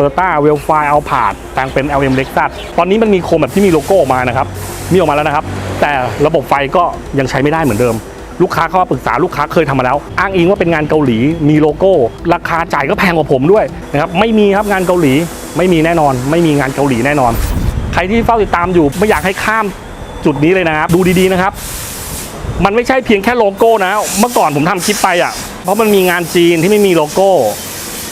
o y o t a w e l f i เอาผาดแปลงเป็น LM Lexus ตอนนี้มันมีโคมแบบที่มีโลโก้ออกมานะครับ มีออกมาแล้วนะครับ แต่ระบบไฟก็ยังใช้ไม่ได้เหมือนเดิม ลูกค้าเข้ามาปรึกษาลูกค้าเคยทำมาแล้ว อ้างอิงว่าเป็นงานเกาหลี มีโลโก้ ราคาจ่ายก็แพงกว่าผมด้วยนะครับไม่มีครับงานเกาหลีไม่มีแน่นอน ไม่มีงานเกาหลีแน่นอน ใครที่เฝ้าติดตามอยู่ไม่อยากให้ข้ามจุดนี้เลยนะครับ ดูดีๆนะครับ มันไม่ใช่เพียงแค่โลโก้นะ เมื่อก่อนผมทำคลิปไปอะ เพราะมันมีงานจีนที่ไม่มีโลโก้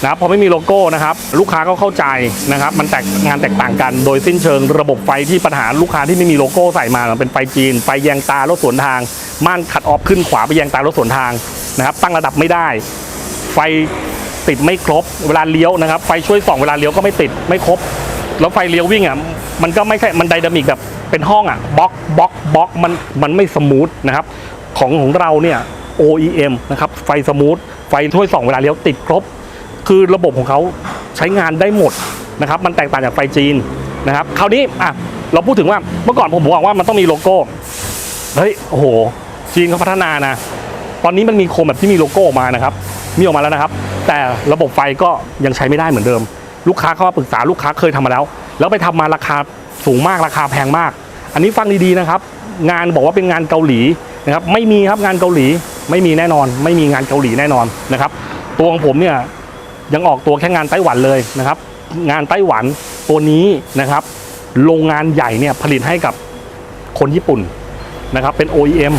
นะครับพอไม่มีโลโก้นะครับ ลูกค้าก็เข้าใจนะครับ มันแตกงานแตกต่างกัน โดยสิ้นเชิงระบบไฟที่ปัญหาลูกค้าที่ไม่มีโลโก้ใส่มาเป็นไฟจีน ไฟแยงตารถสวนทาง ม่านขัดออฟขึ้นขวาไปแยงตารถสวนทางนะครับ ตั้งระดับไม่ได้ ไฟติดไม่ครบ เวลาเลี้ยวนะครับ ไฟช่วยส่องเวลาเลี้ยวก็ไม่ติดไม่ครบ แล้วไฟเลี้ยววิ่งอะมันก็ไม่ใช่มันไดนามิกแบบเป็นห้องอะบล็อกบล็อกบล็อกมันมันไม่สมูทนะครับของของเราเนี่ย OEM นะครับไฟสมูทไฟช่วยส่องเวลาเลี้ยวติดครบ คือระบบของเขาใช้งานได้หมดนะครับมันแตกต่างจากไฟจีนนะครับคราวนี้อะเราพูดถึงว่าเมื่อก่อนผมบอกว่ามันต้องมีโลโก้เฮ้ยโอ้โหจีนเขาพัฒนานะ ตอนนี้มันมีโคมแบบที่มีโลโก้ออกมานะครับ มีออกมาแล้วนะครับ แต่ระบบไฟก็ยังใช้ไม่ได้เหมือนเดิม ลูกค้าเข้ามาปรึกษาลูกค้าเคยทำมาแล้ว แล้วไปทำมาราคาสูงมากราคาแพงมาก อันนี้ฟังดีๆนะครับ งานบอกว่าเป็นงานเกาหลีนะครับไม่มีครับงานเกาหลีไม่มีแน่นอน ไม่มีงานเกาหลีแน่นอนนะครับ ตัวของผมเนี่ย ยังออกตัวแค่งานไต้หวันเลยนะครับ งานไต้หวันตัวนี้นะครับ โรงงานใหญ่เนี่ยผลิตให้กับคนญี่ปุ่นนะครับ เป็น OEM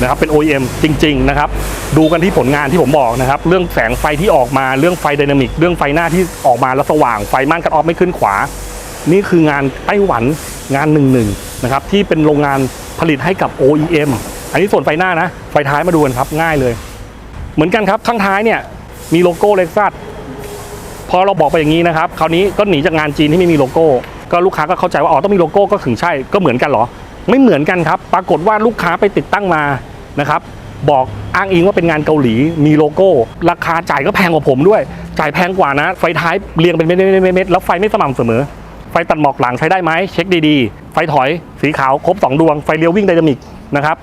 นะครับเป็น OEM จริง ๆ นะครับ ดูกันที่ผลงานที่ผมบอกนะครับ เรื่องแสงไฟที่ออกมาเรื่องไฟไดนามิก เรื่องไฟหน้าที่ออกมาแล้วสว่างไฟม่านคัดออฟไม่ขึ้นขวา นี่คืองานไต้หวันงานหนึ่งหนึ่งนะครับที่เป็นโรงงานผลิตให้กับ OEM อันนี้ส่วนไฟหน้านะ ไฟท้ายมาดูกันครับง่ายเลย เหมือนกันครับข้างท้ายเนี่ยมีโลโก้เล็กซัส พอเราบอกไปอย่างนี้นะครับคราวนี้ก็หนีจากงานจีนที่ไม่มีโลโก้ ก็ลูกค้าก็เข้าใจว่าอ๋อต้องมีโลโก้ก็ถึงใช่ก็เหมือนกันเหรอ ไม่เหมือนกันครับ ปรากฏว่าลูกค้าไปติดตั้งมานะครับบอกอ้างอิงว่าเป็นงานเกาหลีมีโลโก้ ราคาจ่ายก็แพงกว่าผมด้วย จ่ายแพงกว่านะ ไฟท้ายเรียงเป็นเม็ดๆๆๆแล้วไฟไม่สม่ำเสมอ ไฟตัดหมอกหลังใช้ได้ไหมเช็คดีๆ ไฟถอยสีขาวครบสองดวง ไฟเลี้ยววิ่งไดนามิกนะครับ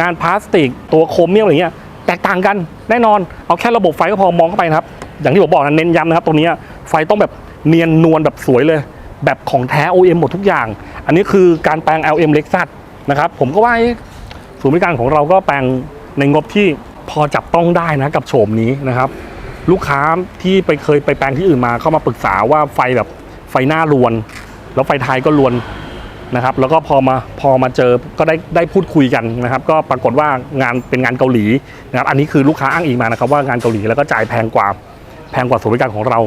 งานพลาสติกตัวโครเมียมอะไรเงี้ยแตกต่างกันแน่นอนเอาแค่ระบบไฟก็พอมองเข้าไปครับ อย่างที่ผมบอกนะเน้นย้ำนะครับ ตรงนี้ไฟต้องแบบเนียนนวลแบบสวยเลย แบบของแท้ OEM หมดทุกอย่าง อันนี้คือการแปลง LM Lexus นะครับ ผมก็ว่าศูนย์บริการของเราก็แปลงในงบที่พอจับต้องได้นะกับโฉมนี้นะครับ ลูกค้าที่ไปเคยไปแปลงที่อื่นมาเข้ามาปรึกษาว่าไฟแบบไฟหน้ารวน แล้วไฟท้ายก็รวนนะครับ แล้วก็พอมาพอมาเจอก็ได้ได้พูดคุยกันนะครับ ก็ปรากฏว่างานเป็นงานเกาหลีนะครับ อันนี้คือลูกค้าอ้างอิงมานะครับว่างานเกาหลีแล้วก็จ่ายแพงกว่า แพงกว่าศูนย์บริการของเรา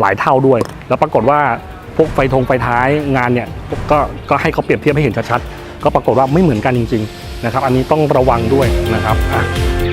หลายเท่าด้วย แล้วปรากฏว่าพวกไฟธงไฟท้ายงานเนี่ยก็ก็ให้เขาเปรียบเทียบให้เห็นชัดๆก็ปรากฏว่าไม่เหมือนกันจริง ๆ นะครับ อันนี้ต้องระวังด้วยนะครับอะ